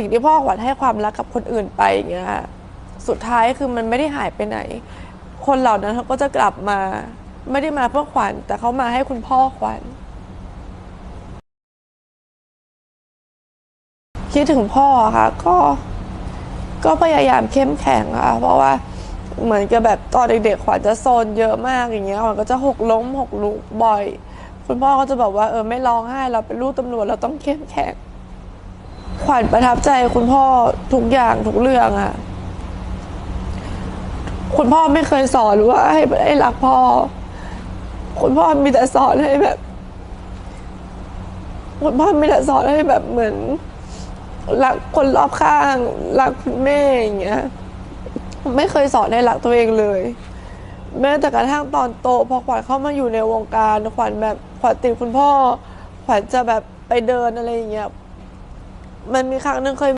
สิ่งที่พ่อขวัญให้ความรักกับคนอื่นไปอย่างเงี้ยค่ะสุดท้ายคือมันไม่ได้หายไปไหน คนเหล่านั้นเขาก็จะกลับมา ไม่ได้มาเพื่อขวัญ แต่เขามาให้คุณพ่อขวัญ คิดถึงพ่อค่ะ ก็ ก็พยายามเข้มแข็งค่ะ เพราะว่าเหมือนกับแบบตอนเด็กๆขวัญจะโซนเยอะมากอย่างเงี้ยขวัญก็จะหกล้มหกลุกบ่อย คุณพ่อก็จะบอกว่าเออไม่ร้องไห้เราเป็นลูกตำรวจเราต้องเข้มแข็ง ขวัญประทับใจคุณพ่อทุกอย่างทุกเรื่องอะคุณพ่อไม่เคยสอนว่าให้ให้รักพ่อ คุณพ่อมีแต่สอนให้แบบ คุณพ่อมีแต่สอนให้แบบเหมือนรักคนรอบข้าง รักคุณแม่อย่างเงี้ย ไม่เคยสอนให้รักตัวเองเลย แม้แต่กระทั่งตอนโตพอขวัญเข้ามาอยู่ในวงการขวัญแบบขวัญติดคุณพ่อ ขวัญจะแบบไปเดินอะไรอย่างเงี้ย มันมีครั้งหนึ่งเคย